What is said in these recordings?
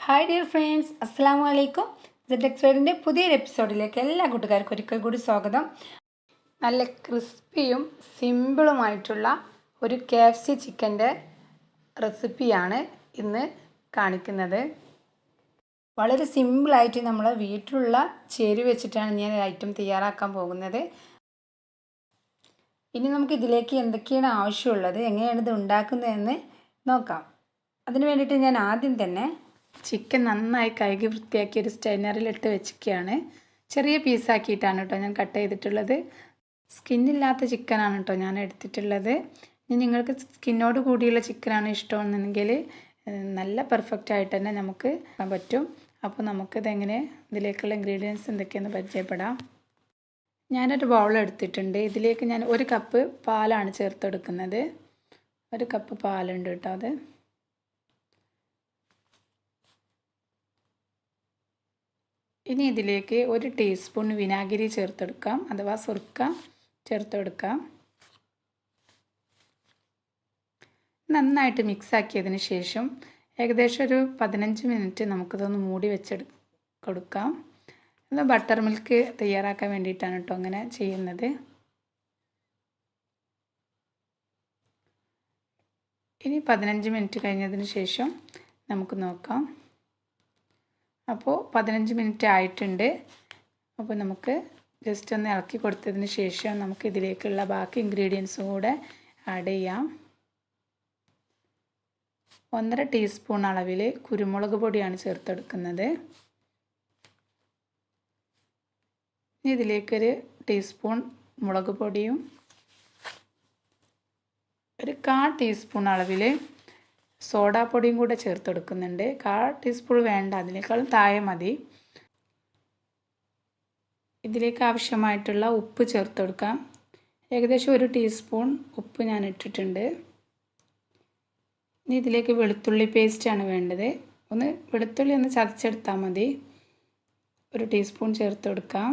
Hi dear friends അസ്സാം വലൈക്കും Z വേഡിന്റെ പുതിയൊരു എപ്പിസോഡിലേക്ക് എല്ലാ കൂട്ടുകാർക്കും ഒരിക്കൽ കൂടി സ്വാഗതം. നല്ല ക്രിസ്പിയും സിമ്പിളുമായിട്ടുള്ള ഒരു കെ എഫ് സി ചിക്കന്റെ റെസിപ്പിയാണ് ഇന്ന് കാണിക്കുന്നത്. വളരെ സിമ്പിളായിട്ട് നമ്മൾ വീട്ടിലുള്ള ചേരുവ വെച്ചിട്ടാണ് ഞാൻ ഐറ്റം തയ്യാറാക്കാൻ പോകുന്നത്. ഇനി നമുക്ക് ഇതിലേക്ക് എന്തൊക്കെയാണ് ആവശ്യമുള്ളത്? എങ്ങനെയാണ് ഇത് ഉണ്ടാക്കുന്നതെന്ന് നോക്കാം. അതിന് വേണ്ടിയിട്ട് ഞാൻ ആദ്യം തന്നെ ചിക്കൻ നന്നായി കഴുകി വൃത്തിയാക്കി ഒരു സ്റ്റൈനറിലിട്ട് വെച്ചിരിക്കുകയാണ്. ചെറിയ പീസാക്കിയിട്ടാണ് കേട്ടോ ഞാൻ കട്ട് ചെയ്തിട്ടുള്ളത്. സ്കിന്നില്ലാത്ത ചിക്കനാണ് കേട്ടോ ഞാൻ എടുത്തിട്ടുള്ളത്. ഇനി നിങ്ങൾക്ക് സ്കിന്നോട് കൂടിയുള്ള ചിക്കനാണ് ഇഷ്ടമെന്നുണ്ടെങ്കിൽ നല്ല പെർഫെക്റ്റ് ആയിട്ട് തന്നെ നമുക്ക് പറ്റും. അപ്പോൾ നമുക്കിതെങ്ങനെ ഇതിലേക്കുള്ള ഇൻഗ്രീഡിയൻസ് എന്തൊക്കെയെന്ന് പരിചയപ്പെടാം. ഞാനൊരു ബൗൾ എടുത്തിട്ടുണ്ട്. ഇതിലേക്ക് ഞാൻ ഒരു കപ്പ് പാലാണ് ചേർത്തെടുക്കുന്നത്. ഒരു കപ്പ് പാലുണ്ട് കേട്ടോ അത്. ഇനി ഇതിലേക്ക് ഒരു ടീസ്പൂൺ വിനാഗിരി ചേർത്തെടുക്കാം. അഥവാ സുർക്ക ചേർത്തെടുക്കാം. നന്നായിട്ട് മിക്സ് ആക്കിയതിന് ശേഷം ഏകദേശം ഒരു പതിനഞ്ച് മിനിറ്റ് നമുക്കിതൊന്ന് മൂടി വെച്ചെടു കൊടുക്കാം. ഇത് ബട്ടർ മിൽക്ക് തയ്യാറാക്കാൻ വേണ്ടിയിട്ടാണ് കേട്ടോ അങ്ങനെ ചെയ്യുന്നത്. ഇനി പതിനഞ്ച് മിനിറ്റ് കഴിഞ്ഞതിന് ശേഷം നമുക്ക് നോക്കാം. അപ്പോൾ പതിനഞ്ച് മിനിറ്റ് ആയിട്ടുണ്ട്. അപ്പോൾ നമുക്ക് ജസ്റ്റ് ഒന്ന് ഇളക്കി കൊടുത്തതിന് ശേഷം നമുക്ക് ഇതിലേക്കുള്ള ബാക്കി ഇൻഗ്രീഡിയൻസും കൂടെ ആഡ് ചെയ്യാം. ഒന്നര ടീസ്പൂൺ അളവിൽ കുരുമുളക് പൊടിയാണ് ചേർത്തെടുക്കുന്നത് ഇനി ഇതിലേക്കൊരു ടീസ്പൂൺ മുളക് പൊടിയും ഒരു കാ ടീസ്പൂൺ അളവിൽ സോഡാ പൊടിയും കൂടെ ചേർത്തെടുക്കുന്നുണ്ട്. കാ ടീസ്പൂൺ വേണ്ട അതിനേക്കാളും താഴെ മതി. ഇതിലേക്ക് ആവശ്യമായിട്ടുള്ള ഉപ്പ് ചേർത്തെടുക്കാം. ഏകദേശം ഒരു ടീസ്പൂൺ ഉപ്പ് ഞാൻ ഇട്ടിട്ടുണ്ട് ഇനി ഇതിലേക്ക് വെളുത്തുള്ളി പേസ്റ്റാണ് വേണ്ടത്. ഒന്ന് വെളുത്തുള്ളി ഒന്ന് ചതച്ചെടുത്താൽ മതി. ഒരു ടീസ്പൂൺ ചേർത്ത് കൊടുക്കാം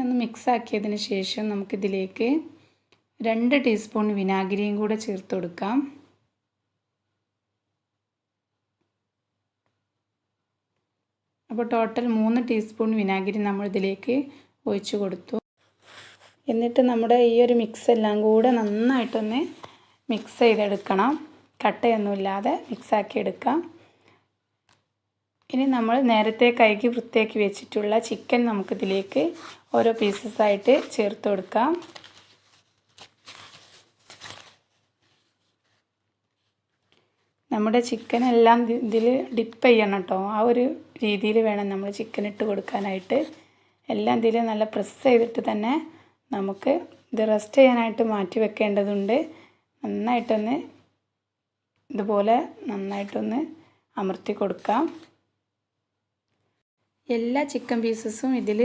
ഒന്ന് മിക്സ് ആക്കിയതിന് ശേഷം നമുക്കിതിലേക്ക് രണ്ട് ടീസ്പൂൺ വിനാഗിരിയും കൂടെ ചേർത്ത് കൊടുക്കാം. അപ്പോൾ ടോട്ടൽ മൂന്ന് ടീസ്പൂൺ വിനാഗിരി നമ്മൾ ഇതിലേക്ക് ഒഴിച്ച് കൊടുത്തു. എന്നിട്ട് നമ്മുടെ ഈ ഒരു മിക്സ് എല്ലാം കൂടെ നന്നായിട്ടൊന്ന് മിക്സ് ചെയ്തെടുക്കണം. കട്ടയൊന്നുമില്ലാതെ മിക്സാക്കി എടുക്കാം ഇനി നമ്മൾ നേരത്തെ കഴുകി വൃത്തിയാക്കി വെച്ചിട്ടുള്ള ചിക്കൻ നമുക്കിതിലേക്ക് ഓരോ പീസസ് ആയിട്ട് ചേർത്ത് കൊടുക്കാം. നമ്മുടെ ചിക്കൻ എല്ലാം ഇതിൽ ഡിപ്പ് ചെയ്യണം കേട്ടോ ആ ഒരു രീതിയിൽ വേണം നമ്മൾ ചിക്കൻ ഇട്ട് കൊടുക്കാനായിട്ട്. എല്ലാം ഇതിൽ നല്ല പ്രസ് ചെയ്തിട്ട് തന്നെ നമുക്ക് ഇത് റെസ്റ്റ് ചെയ്യാനായിട്ട് മാറ്റി വെക്കേണ്ടതുണ്ട്. നന്നായിട്ടൊന്ന് ഇതുപോലെ നന്നായിട്ടൊന്ന് അമർത്തി കൊടുക്കാം. എല്ലാ ചിക്കൻ പീസസും ഇതിൽ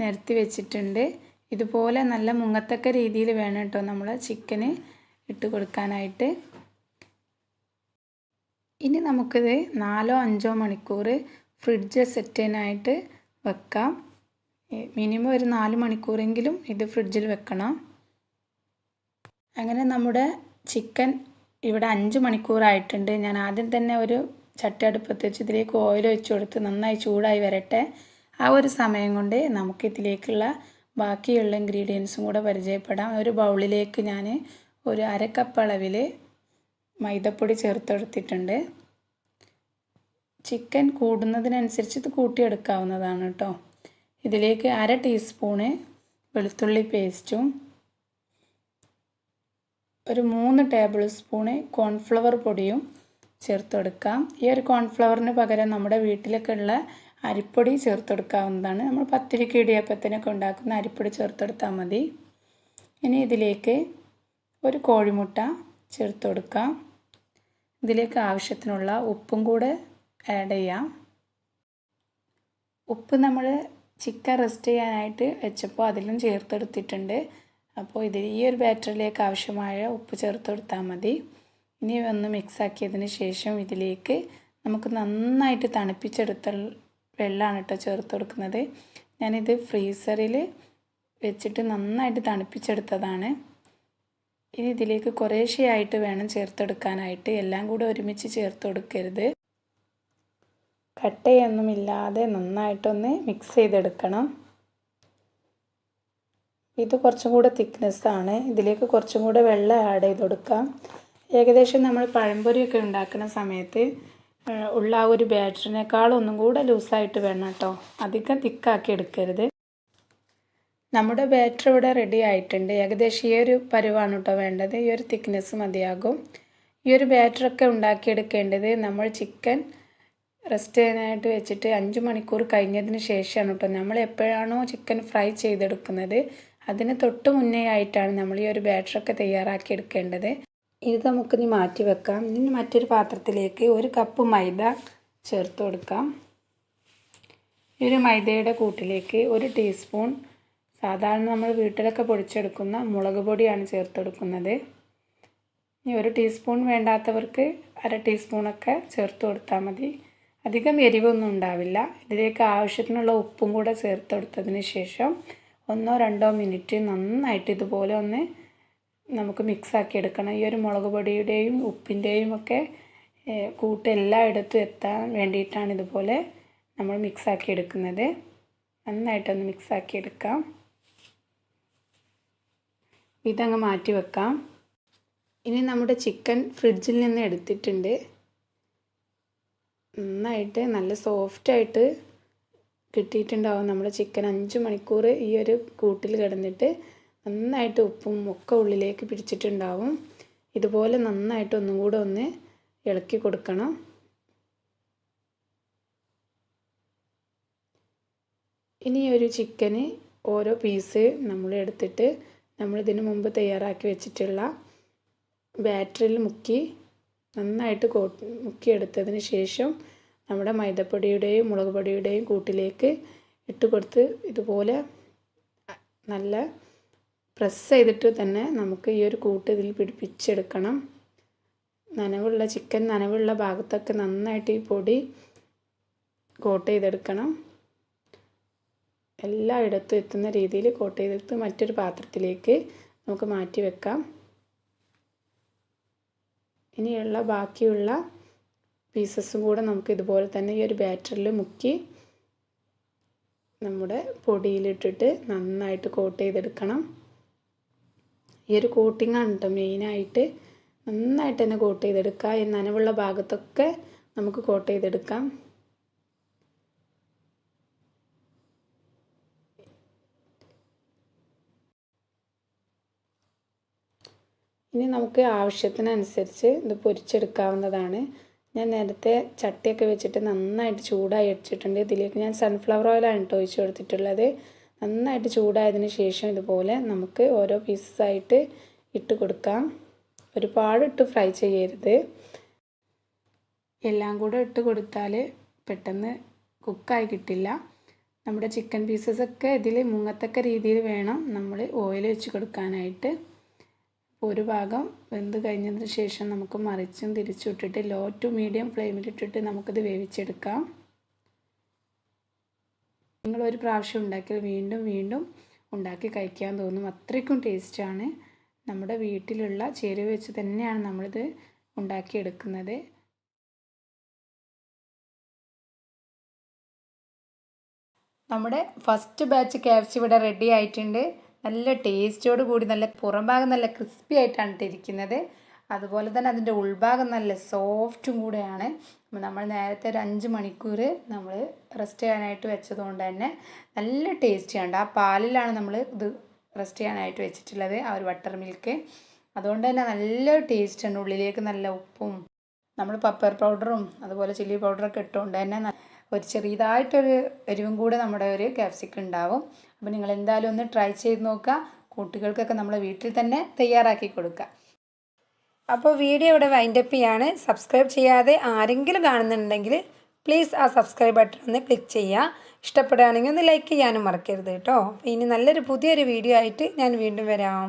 നിരത്തി വെച്ചിട്ടുണ്ട്. ഇതുപോലെ നല്ല മുങ്ങത്തക്ക രീതിയിൽ വേണം കേട്ടോ നമ്മൾ ചിക്കന് ഇട്ട് കൊടുക്കാനായിട്ട്. ഇനി നമുക്കിത് നാലോ അഞ്ചോ മണിക്കൂർ ഫ്രിഡ്ജ് സെറ്റ് ചെയ്യാനായിട്ട് വെക്കാം. മിനിമം ഒരു നാല് മണിക്കൂറെങ്കിലും ഇത് ഫ്രിഡ്ജിൽ വെക്കണം. അങ്ങനെ നമ്മുടെ ചിക്കൻ ഇവിടെ അഞ്ച് മണിക്കൂറായിട്ടുണ്ട്. ഞാൻ ആദ്യം തന്നെ ഒരു ചട്ടി അടുപ്പത്ത് വെച്ച് ഇതിലേക്ക് ഓയിൽ ഒഴിച്ച് കൊടുത്ത് നന്നായി ചൂടായി വരട്ടെ. ആ ഒരു സമയം കൊണ്ട് നമുക്ക് ഇതിലേക്കുള്ള ബാക്കിയുള്ള ഇൻഗ്രീഡിയൻസും കൂടെ പരിചയപ്പെടാം. ഒരു ബൗളിലേക്ക് ഞാൻ ഒരു അരക്കപ്പ് അളവിൽ മൈദപ്പൊടി ചേർത്തെടുത്തിട്ടുണ്ട് ചിക്കൻ കൂടുന്നതിനനുസരിച്ച് ഇത് കൂട്ടിയെടുക്കാവുന്നതാണ് കേട്ടോ. ഇതിലേക്ക് അര ടീസ്പൂണ് വെളുത്തുള്ളി പേസ്റ്റും ഒരു മൂന്ന് ടേബിൾ സ്പൂണ് കോൺഫ്ലവർ പൊടിയും ചേർത്തെടുക്കാം. ഈ ഒരു കോൺഫ്ലവറിന് പകരം നമ്മുടെ വീട്ടിലൊക്കെ ഉള്ള അരിപ്പൊടി ചേർത്തെടുക്കാവുന്നതാണ്. നമ്മൾ പത്തിരിക്ക് ഇടിയപ്പത്തിനൊക്കെ ഉണ്ടാക്കുന്ന അരിപ്പൊടി ചേർത്തെടുത്താൽ മതി. ഇനി ഇതിലേക്ക് ഒരു കോഴിമുട്ട ചേർത്ത് കൊടുക്കാം ഇതിലേക്ക് ആവശ്യത്തിനുള്ള ഉപ്പും കൂടെ ആഡ് ചെയ്യാം. ഉപ്പ് നമ്മൾ ചിക്കൻ റെസ്റ്റ് ചെയ്യാനായിട്ട് വെച്ചപ്പോൾ അതിലും ചേർത്തെടുത്തിട്ടുണ്ട്. അപ്പോൾ ഇതിൽ ഈ ഒരു ബാറ്ററിലേക്ക് ആവശ്യമായ ഉപ്പ് ചേർത്ത് കൊടുത്താൽ മതി. ഇനി ഒന്ന് മിക്സാക്കിയതിന് ശേഷം ഇതിലേക്ക് നമുക്ക് നന്നായിട്ട് തണുപ്പിച്ചെടുത്ത വെള്ളമാണ് കേട്ടോ ചേർത്ത് കൊടുക്കുന്നത്. ഞാനിത് ഫ്രീസറിൽ വെച്ചിട്ട് നന്നായിട്ട് തണുപ്പിച്ചെടുത്തതാണ്. ഇനി ഇതിലേക്ക് കുറേശ്ശെയായിട്ട് വേണം ചേർത്തെടുക്കാനായിട്ട്. എല്ലാം കൂടെ ഒരുമിച്ച് ചേർത്ത് കൊടുക്കരുത്. കട്ടയൊന്നുമില്ലാതെ നന്നായിട്ടൊന്ന് മിക്സ് ചെയ്തെടുക്കണം. ഇത് കുറച്ചും കൂടെ തിക്നെസ്സാണ് ഇതിലേക്ക് കുറച്ചും കൂടെ വെള്ളം ആഡ് ചെയ്ത് കൊടുക്കാം. ഏകദേശം നമ്മൾ പഴംപൊരിയൊക്കെ ഉണ്ടാക്കുന്ന സമയത്ത് ഉള്ള ആ ഒരു ബാറ്ററിനേക്കാൾ ഒന്നും കൂടെ ലൂസായിട്ട് വേണം കേട്ടോ. അധികം തിക്കാക്കി എടുക്കരുത്. നമ്മുടെ ബാറ്റർ ഇവിടെ റെഡി ആയിട്ടുണ്ട്. ഏകദേശം ഈ ഒരു പരുവാണ് കേട്ടോ വേണ്ടത്. ഈ ഒരു തിക്നെസ് മതിയാകും. ഈ ഒരു ബാറ്ററൊക്കെ ഉണ്ടാക്കിയെടുക്കേണ്ടത് നമ്മൾ ചിക്കൻ റെസ്റ്റ് ചെയ്യാനായിട്ട് വെച്ചിട്ട് അഞ്ച് മണിക്കൂർ കഴിഞ്ഞതിന് ശേഷമാണ് കേട്ടോ. നമ്മൾ എപ്പോഴാണോ ചിക്കൻ ഫ്രൈ ചെയ്തെടുക്കുന്നത് അതിന് തൊട്ട് മുന്നേ ആയിട്ടാണ് നമ്മൾ ഈ ഒരു ബാറ്ററൊക്കെ തയ്യാറാക്കി എടുക്കേണ്ടത്. ഇത് നമുക്കിനി മാറ്റി വെക്കാം. ഇനി മറ്റൊരു പാത്രത്തിലേക്ക് ഒരു കപ്പ് മൈദ ചേർത്ത് കൊടുക്കാം. ഈ ഒരു മൈദയുടെ കൂട്ടിലേക്ക് ഒരു ടീസ്പൂൺ സാധാരണ നമ്മൾ വീട്ടിലൊക്കെ പൊടിച്ചെടുക്കുന്ന മുളക് പൊടിയാണ് ചേർത്ത് കൊടുക്കുന്നത്. ഇനി ഒരു ടീസ്പൂൺ വേണ്ടാത്തവർക്ക് അര ടീസ്പൂണൊക്കെ ചേർത്ത് കൊടുത്താൽ മതി. അധികം എരിവൊന്നും ഉണ്ടാവില്ല. ഇതിലേക്ക് ആവശ്യത്തിനുള്ള ഉപ്പും കൂടെ ചേർത്ത് കൊടുത്തതിന് ശേഷം ഒന്നോ രണ്ടോ മിനിറ്റ് നന്നായിട്ട് ഇതുപോലെ ഒന്ന് നമുക്ക് മിക്സാക്കി എടുക്കണം ഈ ഒരു മുളക് പൊടിയുടെയും ഉപ്പിന്റെയും ഒക്കെ കൂട്ട് എല്ലായിടത്തും എത്താൻ വേണ്ടിയിട്ടാണ് ഇതുപോലെ നമ്മൾ മിക്സാക്കി എടുക്കുന്നത് നന്നായിട്ടൊന്ന് മിക്സാക്കി എടുക്കാം ഇതങ്ങ് മാറ്റി വെക്കാം. ഇനി നമ്മുടെ ചിക്കൻ ഫ്രിഡ്ജിൽ നിന്ന് എടുത്തിട്ടുണ്ട്. നന്നായിട്ട് നല്ല സോഫ്റ്റായിട്ട് കിട്ടിയിട്ടുണ്ടാവും നമ്മുടെ ചിക്കൻ. അഞ്ച് മണിക്കൂർ ഈ ഒരു കൂട്ടിൽ കിടന്നിട്ട് നന്നായിട്ട് ഉപ്പും ഒക്കെ ഉള്ളിലേക്ക് പിടിച്ചിട്ടുണ്ടാവും. ഇതുപോലെ നന്നായിട്ട് ഒന്നും കൂടെ ഒന്ന് ഇളക്കി കൊടുക്കണം. ഇനി ഒരു ചിക്കന് ഓരോ പീസ് നമ്മൾ എടുത്തിട്ട് നമ്മൾ ഇതിനു മുമ്പ് തയ്യാറാക്കി വെച്ചിട്ടുള്ള ബാറ്ററിൽ മുക്കി നന്നായിട്ട് കോ മുക്കിയെടുത്തതിന് ശേഷം നമ്മുടെ മൈദപ്പൊടിയുടെയും മുളക് പൊടിയുടെയും കൂട്ടിലേക്ക് ഇട്ട് കൊടുത്ത് ഇതുപോലെ നല്ല പ്രസ് ചെയ്തിട്ട് തന്നെ നമുക്ക് ഈ ഒരു കൂട്ട് ഇതിൽ പിടിപ്പിച്ചെടുക്കണം. നനവുള്ള ചിക്കൻ നനവുള്ള ഭാഗത്തൊക്കെ നന്നായിട്ട് ഈ പൊടി കോട്ട് ചെയ്തെടുക്കണം. എല്ലായിടത്തും എത്തുന്ന രീതിയിൽ കോട്ട് ചെയ്തെടുത്ത് മറ്റൊരു പാത്രത്തിലേക്ക് നമുക്ക് മാറ്റി വെക്കാം. ഇനിയുള്ള ബാക്കിയുള്ള പീസസും കൂടെ നമുക്ക് ഇതുപോലെ തന്നെ ഈ ഒരു ബാറ്ററിൽ മുക്കി നമ്മുടെ പൊടിയിലിട്ടിട്ട് നന്നായിട്ട് കോട്ട് ചെയ്തെടുക്കണം. ഈ ഒരു കോട്ടിങ്ങാണ് കേട്ടോ മെയിനായിട്ട് നന്നായിട്ട് തന്നെ കോട്ട് ചെയ്തെടുക്കുക ഈ നനവുള്ള ഭാഗത്തൊക്കെ നമുക്ക് കോട്ട് ചെയ്തെടുക്കാം. ഇനി നമുക്ക് ആവശ്യത്തിനനുസരിച്ച് ഇത് പൊരിച്ചെടുക്കാവുന്നതാണ്. ഞാൻ നേരത്തെ ചട്ടിയൊക്കെ വെച്ചിട്ട് നന്നായിട്ട് ചൂടായി അടിച്ചിട്ടുണ്ട് ഇതിലേക്ക് ഞാൻ സൺഫ്ലവർ ഓയിലാണ് കേട്ടോ ഒഴിച്ചു കൊടുത്തിട്ടുള്ളത്. നന്നായിട്ട് ചൂടായതിന് ശേഷം ഇതുപോലെ നമുക്ക് ഓരോ പീസസായിട്ട് ഇട്ട് കൊടുക്കാം. ഒരുപാട് ഇട്ട് ഫ്രൈ ചെയ്യരുത്. എല്ലാം കൂടെ ഇട്ട് കൊടുത്താൽ പെട്ടെന്ന് കുക്കായി കിട്ടില്ല. നമ്മുടെ ചിക്കൻ പീസസ് ഒക്കെ ഇതിൽ മുങ്ങത്തക്ക രീതിയിൽ വേണം നമ്മൾ ഓയിൽ വെച്ച് കൊടുക്കാനായിട്ട്. ഒരു ഭാഗം വെന്ത് കഴിഞ്ഞതിന് ശേഷം നമുക്ക് മറിച്ചും തിരിച്ചും ഇട്ടിട്ട് ലോ ടു മീഡിയം ഫ്ലെയിമിലിട്ടിട്ട് നമുക്കിത് വേവിച്ചെടുക്കാം. നിങ്ങൾ ഒരു പ്രാവശ്യം ഉണ്ടാക്കിയാൽ വീണ്ടും വീണ്ടും ഉണ്ടാക്കി കഴിക്കാൻ തോന്നും. അത്രയ്ക്കും ടേസ്റ്റാണ് നമ്മുടെ വീട്ടിലുള്ള ചേരുവ വെച്ച് തന്നെയാണ് നമ്മളിത് ഉണ്ടാക്കിയെടുക്കുന്നത്. നമ്മുടെ ഫസ്റ്റ് ബാച്ച് ക്യാപ്സ് ഇവിടെ റെഡി ആയിട്ടുണ്ട്. നല്ല ടേസ്റ്റോട് കൂടി നല്ല പുറം ഭാഗം നല്ല ക്രിസ്പി ആയിട്ടാണ് ഇട്ടിരിക്കുന്നത്. അതുപോലെ തന്നെ അതിന്റെ ഉൾഭാഗം നല്ല സോഫ്റ്റും കൂടെയാണ്. നമ്മൾ നേരത്തെ ഒരു അഞ്ച് മണിക്കൂർ നമ്മൾ റെസ്റ്റ് ചെയ്യാനായിട്ട് വെച്ചത് കൊണ്ട് തന്നെ നല്ല ടേസ്റ്റിയാണ് ആ പാലിലാണ് നമ്മൾ ഇത് റെസ്റ്റ് ചെയ്യാനായിട്ട് വെച്ചിട്ടുള്ളത് ആ ഒരു ബട്ടർ മിൽക്ക്. അതുകൊണ്ട് തന്നെ നല്ല ടേസ്റ്റാണ് ഉള്ളിലേക്ക് നല്ല ഉപ്പും നമ്മൾ പപ്പർ പൗഡറും അതുപോലെ ചില്ലി പൗഡറൊക്കെ ഇട്ടുകൊണ്ട് തന്നെ ഒരു ചെറിയതായിട്ടൊരു എരിവും കൂടെ നമ്മുടെ ഒരു ക്യാപ്സിക്കം ഉണ്ടാവും. അപ്പോൾ നിങ്ങൾ എന്തായാലും ഒന്ന് ട്രൈ ചെയ്ത് നോക്കുക. കുട്ടികൾക്കൊക്കെ നമ്മളെ വീട്ടിൽ തന്നെ തയ്യാറാക്കി കൊടുക്കുക. അപ്പോൾ വീഡിയോ ഇവിടെ വൈൻഡപ്പ് ചെയ്യാണ്. സബ്സ്ക്രൈബ് ചെയ്യാതെ ആരെങ്കിലും കാണുന്നുണ്ടെങ്കിൽ പ്ലീസ് ആ സബ്സ്ക്രൈബ് ബട്ടൺ ഒന്ന് ക്ലിക്ക് ചെയ്യുക. ഇഷ്ടപ്പെടുകയാണെങ്കിൽ ഒന്ന് ലൈക്ക് ചെയ്യാനും മറക്കരുത് കേട്ടോ. ഇനി നല്ലൊരു പുതിയൊരു വീഡിയോ ആയിട്ട് ഞാൻ വീണ്ടും വരാം.